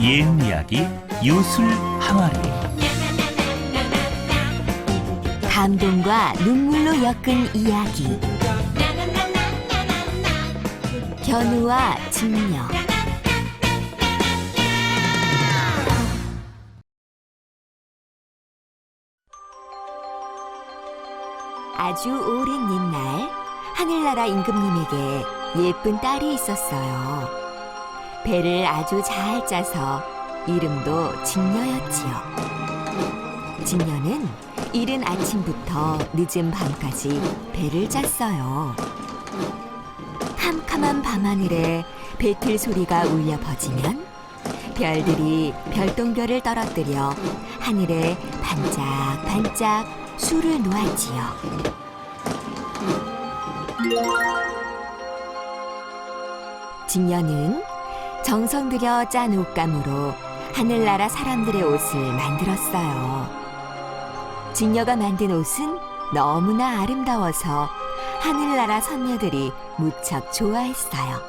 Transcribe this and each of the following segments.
옛 이야기 요술 항아리. 감동과 눈물로 엮은 이야기. 견우와 직녀. 아주 오랜 옛날 하늘나라 임금님에게 예쁜 딸이 있었어요. 배를 아주 잘 짜서 이름도 직녀였지요. 직녀는 이른 아침부터 늦은 밤까지 배를 짰어요. 캄캄한 밤하늘에 배틀 소리가 울려 퍼지면 별들이 별똥별을 떨어뜨려 하늘에 반짝반짝 술을 놓았지요. 직녀는 정성 들여 짠 옷감으로 하늘나라 사람들의 옷을 만들었어요. 직녀가 만든 옷은 너무나 아름다워서 하늘나라 선녀들이 무척 좋아했어요.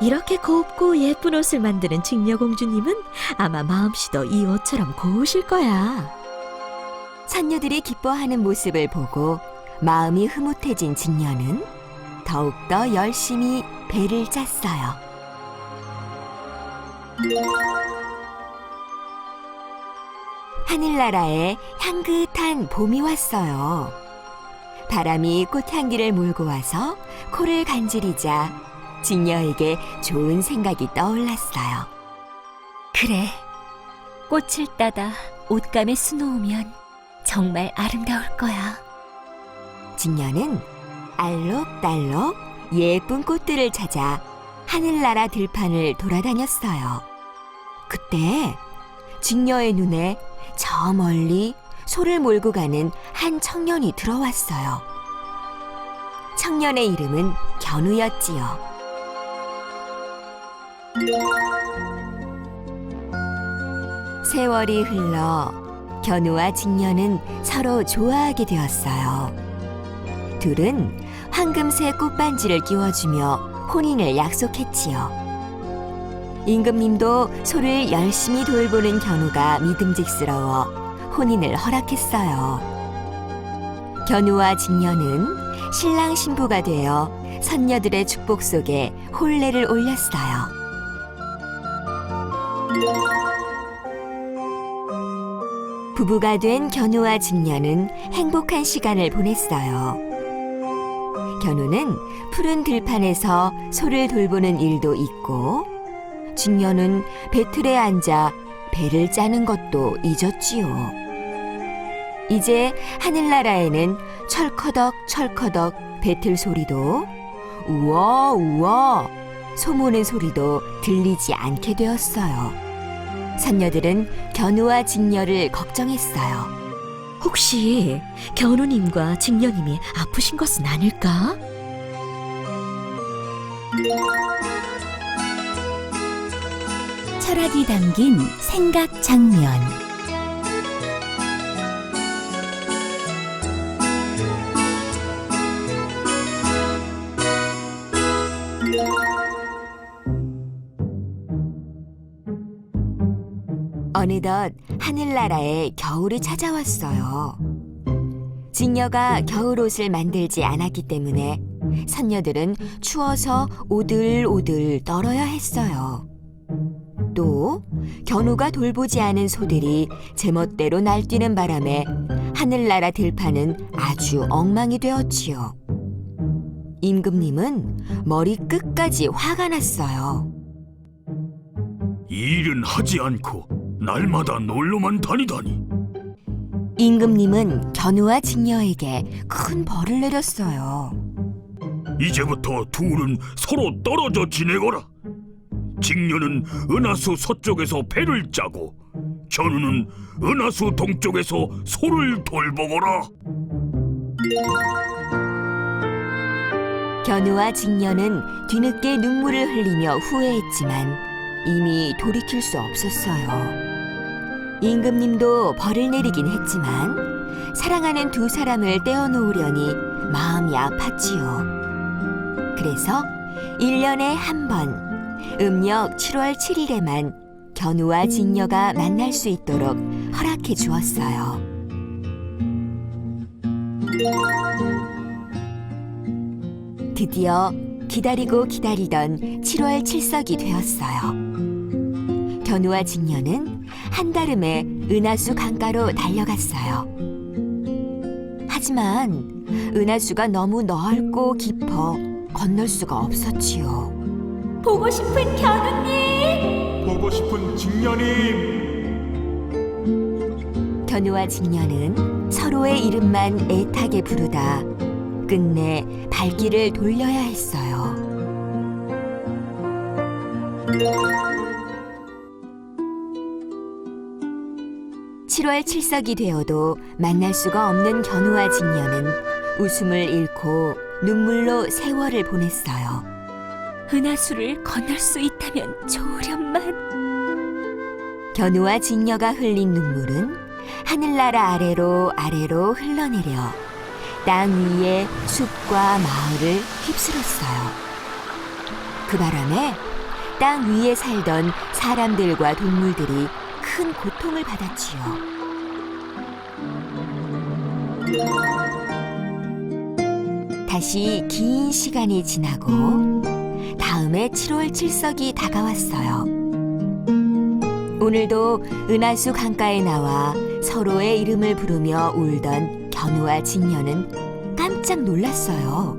이렇게 곱고 예쁜 옷을 만드는 직녀공주님은 아마 마음씨도 이 옷처럼 고우실 거야. 선녀들이 기뻐하는 모습을 보고 마음이 흐뭇해진 직녀는 더욱더 열심히 배를 짰어요. 하늘나라에 향긋한 봄이 왔어요. 바람이 꽃향기를 몰고 와서 코를 간지리자 직녀에게 좋은 생각이 떠올랐어요. 그래. 꽃을 따다 옷감에 수놓으면 정말 아름다울 거야. 직녀는 알록달록 예쁜 꽃들을 찾아 하늘나라 들판을 돌아다녔어요. 그때 직녀의 눈에 저 멀리 소를 몰고 가는 한 청년이 들어왔어요. 청년의 이름은 견우였지요. 세월이 흘러 견우와 직녀는 서로 좋아하게 되었어요. 둘은 황금색 꽃반지를 끼워주며 혼인을 약속했지요. 임금님도 소를 열심히 돌보는 견우가 믿음직스러워 혼인을 허락했어요. 견우와 직녀는 신랑 신부가 되어 선녀들의 축복 속에 혼례를 올렸어요. 부부가 된 견우와 직녀는 행복한 시간을 보냈어요. 견우는 푸른 들판에서 소를 돌보는 일도 있고, 직녀는 배틀에 앉아 배를 짜는 것도 잊었지요. 이제 하늘나라에는 철커덕 철커덕 배틀 소리도 우와 우와 소모는 소리도 들리지 않게 되었어요. 선녀들은 견우와 직녀를 걱정했어요. 혹시 견우님과 직녀님이 아프신 것은 아닐까? 철학이 담긴 생각 장면. 어느덧 하늘나라에 겨울이 찾아왔어요. 직녀가 겨울 옷을 만들지 않았기 때문에 선녀들은 추워서 오들오들 떨어야 했어요. 또 견우가 돌보지 않은 소들이 제멋대로 날뛰는 바람에 하늘나라 들판은 아주 엉망이 되었지요. 임금님은 머리 끝까지 화가 났어요. 일은 하지 않고 날마다 놀러만 다니다니 임금님은 견우와 직녀에게 큰 벌을 내렸어요. 이제부터 둘은 서로 떨어져 지내거라 직녀는 은하수 서쪽에서 배를 짜고 견우는 은하수 동쪽에서 소를 돌보거라 견우와 직녀는 뒤늦게 눈물을 흘리며 후회했지만 이미 돌이킬 수 없었어요. 임금님도 벌을 내리긴 했지만 사랑하는 두 사람을 떼어놓으려니 마음이 아팠지요. 그래서 일년에 한 번 음력 7월 7일에만 견우와 직녀가 만날 수 있도록 허락해 주었어요. 드디어 기다리고 기다리던 7월 칠석이 되었어요. 견우와 직녀는 한달음에 은하수 강가로 달려갔어요. 하지만 은하수가 너무 넓고 깊어 건널 수가 없었지요. 보고 싶은 견우님! 보고 싶은 직녀님. 견우와 직녀는 서로의 이름만 애타게 부르다 끝내 발길을 돌려야 했어요. (7월 7석이 되어도 만날 수가 없는 견우와 직녀는 웃음을 잃고 눈물로 세월을 보냈어요. 은하수를 건널 수 있다면 좋으련만. 견우와 직녀가 흘린 눈물은 하늘나라 아래로 아래로 흘러내려 땅 위에 숲과 마을을 휩쓸었어요. 그 바람에 땅 위에 살던 사람들과 동물들이 큰 고통을 받았지요. 다시 긴 시간이 지나고 다음에 7월 7석이 다가왔어요. 오늘도 은하수 강가에 나와 서로의 이름을 부르며 울던 견우와 직녀는 깜짝 놀랐어요.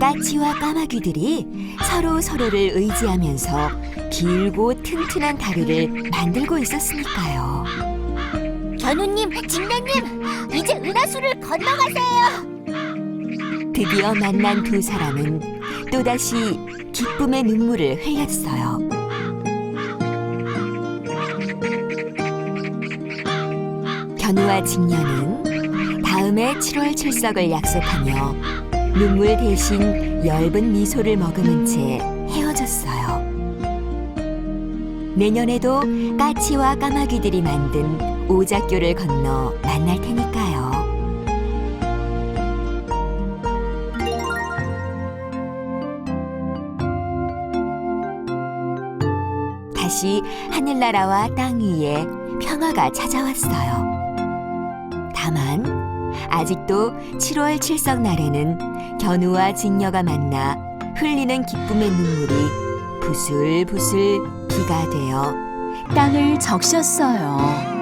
까치와 까마귀들이 서로 서로를 의지하면서 길고 튼튼한 다리를 만들고 있었으니까요. 견우님, 직녀님, 이제 은하수를 건너가세요. 드디어 만난 두 사람은 또다시 기쁨의 눈물을 흘렸어요. 견우와 직녀는 다음에 7월 칠석을 약속하며 눈물 대신 엷은 미소를 머금은 채 헤어졌어요. 내년에도 까치와 까마귀들이 만든 오작교를 건너 만날 테니까요. 다시 하늘나라와 땅 위에 평화가 찾아왔어요. 다만 아직도 7월 칠석 날에는 견우와 직녀가 만나 흘리는 기쁨의 눈물이 부슬부슬 비가 되어 땅을 적셨어요.